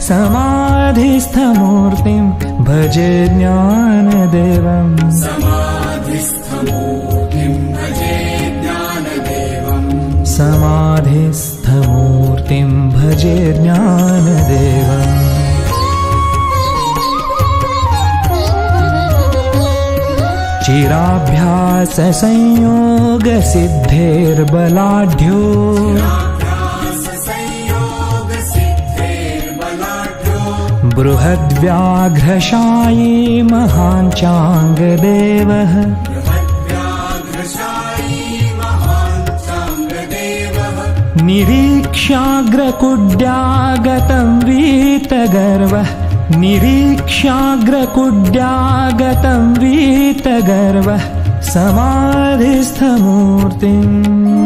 समाधिस्थमूर्तिं भजे ज्ञानदेवम्। समाधिस्थमूर्तिं भजे ज्ञानदेवम्। चिराभ्याससंयोगसिद्धेर्बलाढ्यो बृहद्व्याघ्रशायी महाञ्चाङ्गदेवः निरीक्ष्याग्रकुड्यागतं वीतगर्वः। निरीक्ष्याग्रकुड्यागतं वीतगर्वः। समाधिस्थमूर्तिम्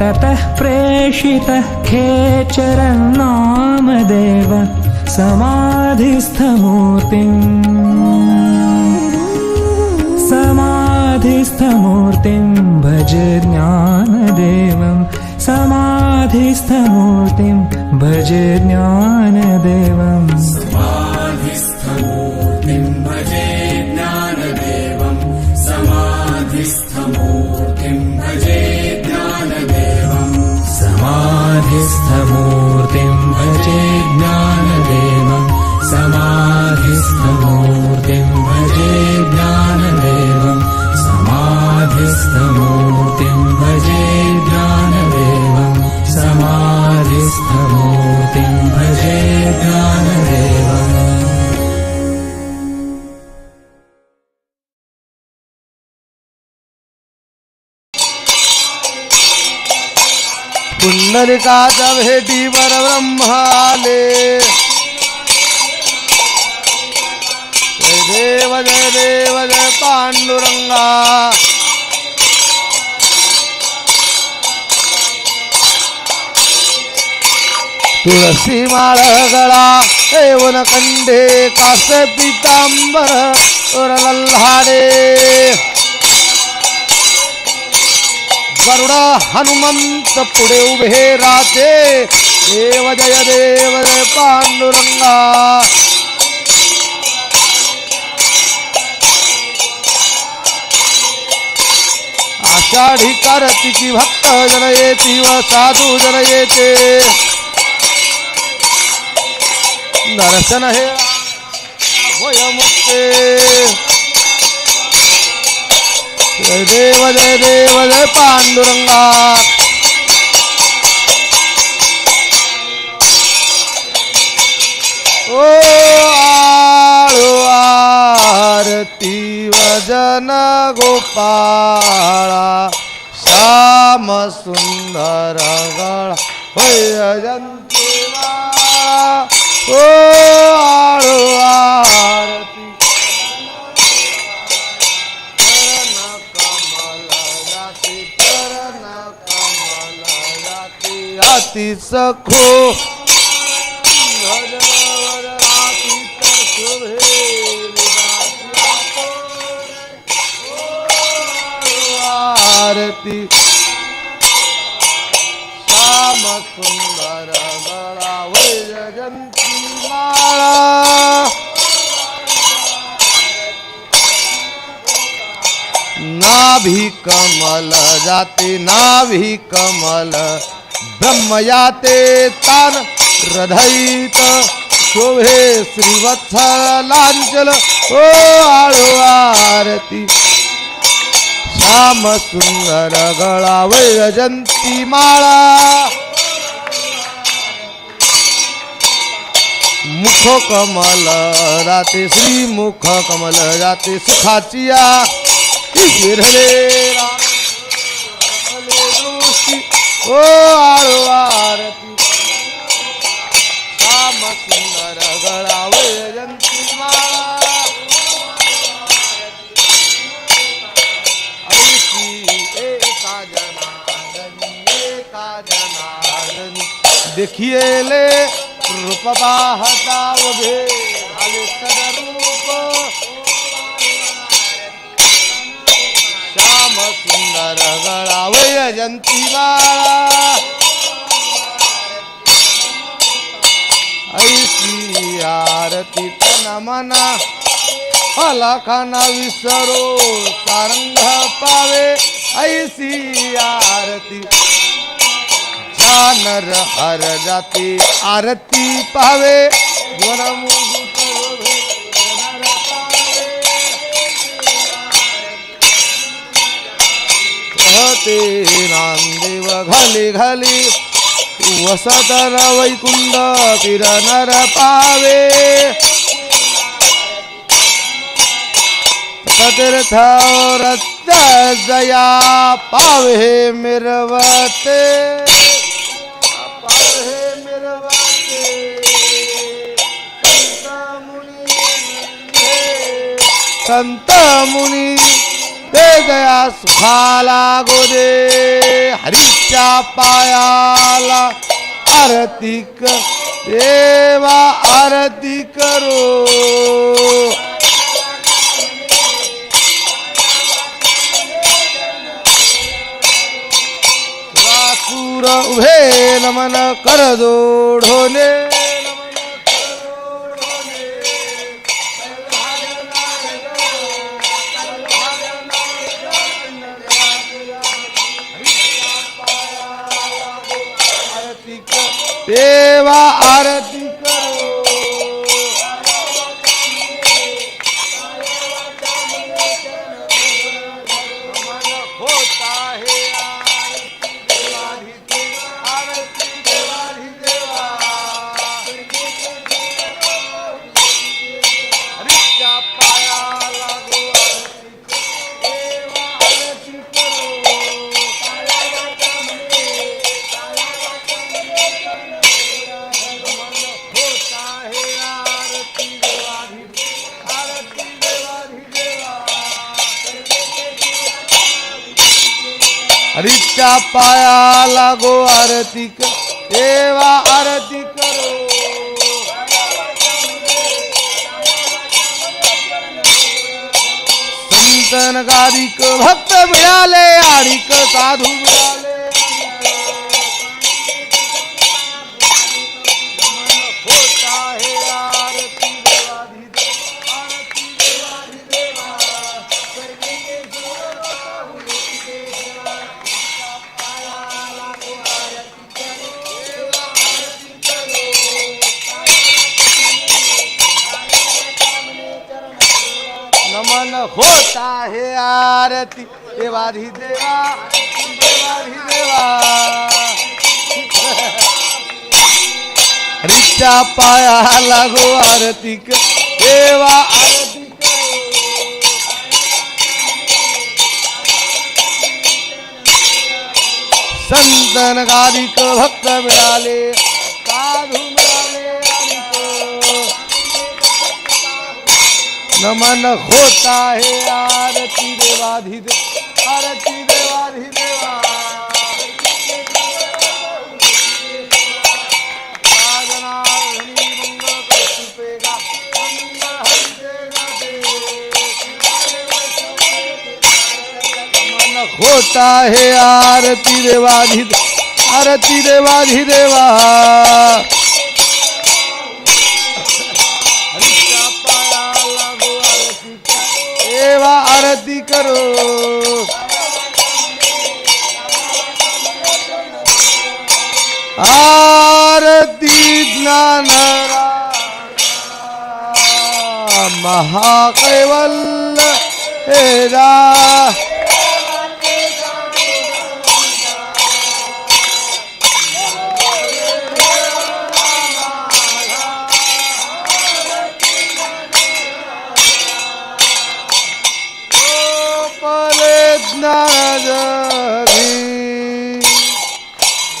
ततः प्रेषितः खेचरं नामदेव समाधिस्थमूर्तिम्। समाधिस्थमूर्तिं भज ज्ञानदेवं समाधिस्थमूर्तिं भज ज्ञानदेवम् स्थ भजे अचे ज्ञा पुंडलिकाच्या भेटीवर ब्रह्म आले जय देव जय देव जय पांडुरंगा. तुळसी माळ गळा देवन कंडे कास पितांबर लल्हाडे गरुड हनुमंत पुढे उभे राहते देव जय देव जय पांडुरंगा. आषाढी कार्तिकी भक्त जन येती व साधू जन येते. दर्शन हे होय मुक्ते. जय देव जय देव जय पांडुरंगा. ओ आळो आरती वजन गोपाळा श्याम सुंदर गळा होय जंतीवा ओ सखो। आरती। श्याम सुंदर गळा वैजयंती माळा। नाभी कमल जाते नाभी कमल ब्रह्म याते तान हृदयित शोभे श्रीवत्सलांचल ओ आळो आरती। श्याम सुंदर गळा वैरजंती माळा। मुख कमल राते श्री मुख कमल जाते सुखाचिया विरले हो, ओ आळो आरती. श्याम सुंदर गळावे जंती माळा. एका जनार्दनी एका जनार्दनी. देखिएले रूप पाहता उभे आले सदर सुंदर गळा बाळा. ऐशी आरती तन मना. अलखाना विसरो सारंग पावे. ऐसी आरती. जानर हर जाती आरती पावे. वनमुकुट ते कहते नामदेव घाली घाली वसतर वैकुंड फिरनर पावे. तीर्थावर जया पावे मिरवते. पावे मिरवते. संत मुनी ते जया सुखाला गोदे हरीच्या पायाला आरती कर. देवा आरती करो. वासुर उभे नमन कर जोडोने. देवा पाया लागो आरती कर देवा आरती करो. संतन गारिक भक्त मिळाले आरिक साधू मिळाले. नमन होता है आरती। देवाधी देवा देवाधी देवा। हरीच्या पाया लागो आरती क- देवा आरती. संतन गादिक भक्त मिळाले नमन होता है आरती देवाधिदेव आरती देवाधी देवा होता है आरती देवाधि आरती देवाधि देवा. करो आरती ज्ञान महाकैवल्य हेरा पले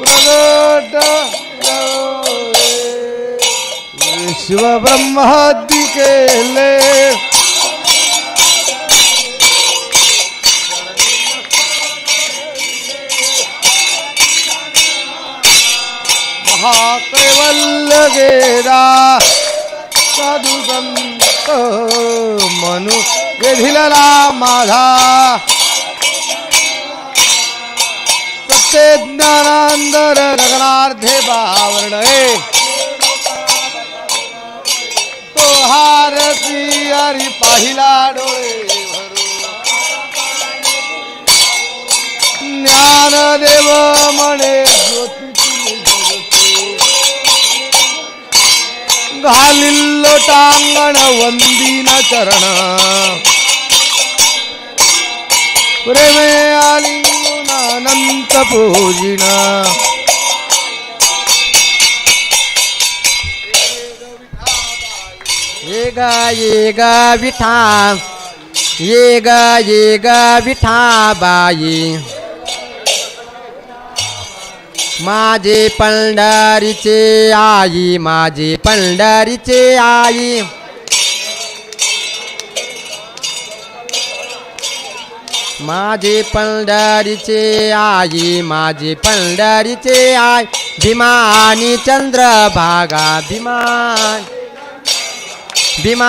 प्रगट विश्व ब्रह्मादि केले महाकैवल्य गेरा साधू संत मनु वेधिलला माझा ते ज्ञानांतर गगनार्धे भावणे तो हारती हरी पाहिला डोळे ज्ञानदेव म्हणे ज्योती घालिल्लो टांगण वंदीन चरण. प्रेमे आली अनंत ये ग ये ग विठा। ये ग ये ग विठा बाई। माझे पंढरीचे आई माझे पंढरीचे आई। माझे पंढरीचे आई माझे पंढरीचे आई भीमा आणि चंद्रभागा भीमा भीमा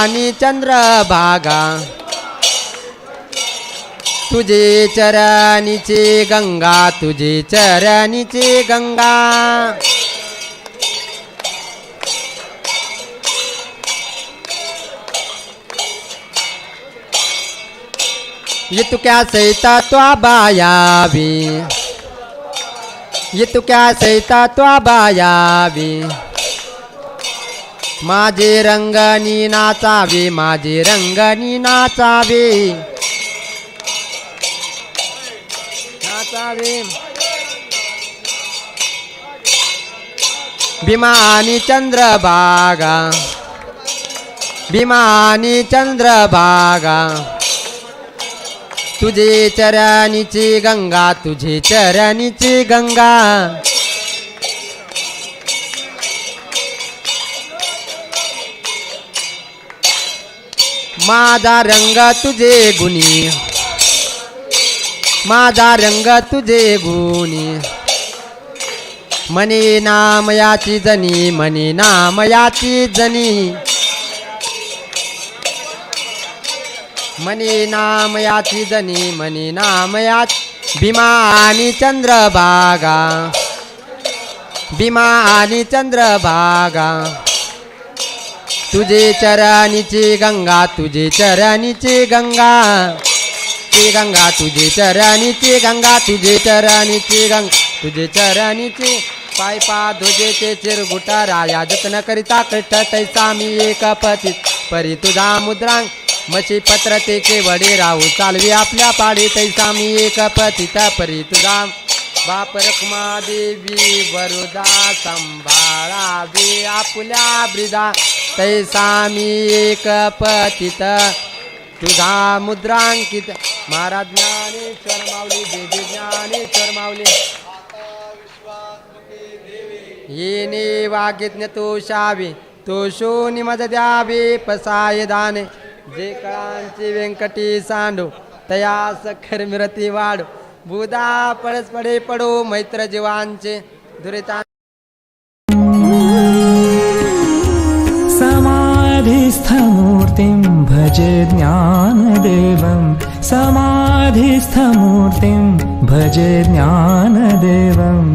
आणि चंद्रभागा. तुझे चरणीचे गंगा तुझे चरणीचे गंगा. ये तू सैता त्वा बायावी ये तू सैता त्वा बायावी माझे रंगनी नाचावे माझे रंगनी नाचावे नाचावे भीमा चंद्रभागा। भीमा चंद्रभागा। तुझे चरणीची गंगा तुझे चरणीची गंगा. माझा रंग तुझे गुणी. माझा रंग तुझे गुणी. मनी नामयाची जनी मनी नामयाची जनी. मनी नामयाची जनी मनी नामया भीमा आणि चंद्रभागा भीमा आणि चंद्रभागा तुझे चरणीची गंगा। तुझे चरणीची गंगा ती गंगा तुझे चरणीची गंगा तुझे चरणीची गंगा। तुझे चरणीची पाय पा ध्वजेचे चिरगुटा राया जतन करिता कृष्ण तैसा मी एक पतीत। परी तुझा मुद्रांग मशी पत्र ते केवडे राहू. चालवी आपल्या पाडी तैसा मी एक पतित परी तुझा बाप रखमा देवी वरुदा संभाळावी आपल्या ब्रिदा. तैसा मी एक पतित. तुझा मुद्रांकित. महाराज ज्ञानेश्वर माऊली देवी ज्ञानेश्वर माऊली. येणे वागिज्ञ तो शावे. तो शोनी मज द्यावे पसाय दाने. जे कळांची व्यंकटी सांडू तया सखर मिरती वाढो. बुधा पळस पडो मैत्र जीवांचे दुरिता समाधिस्थमूर्तिं भजे ज्ञानदेवं समाधिस्थमूर्तिं भजे ज्ञानदेवम्।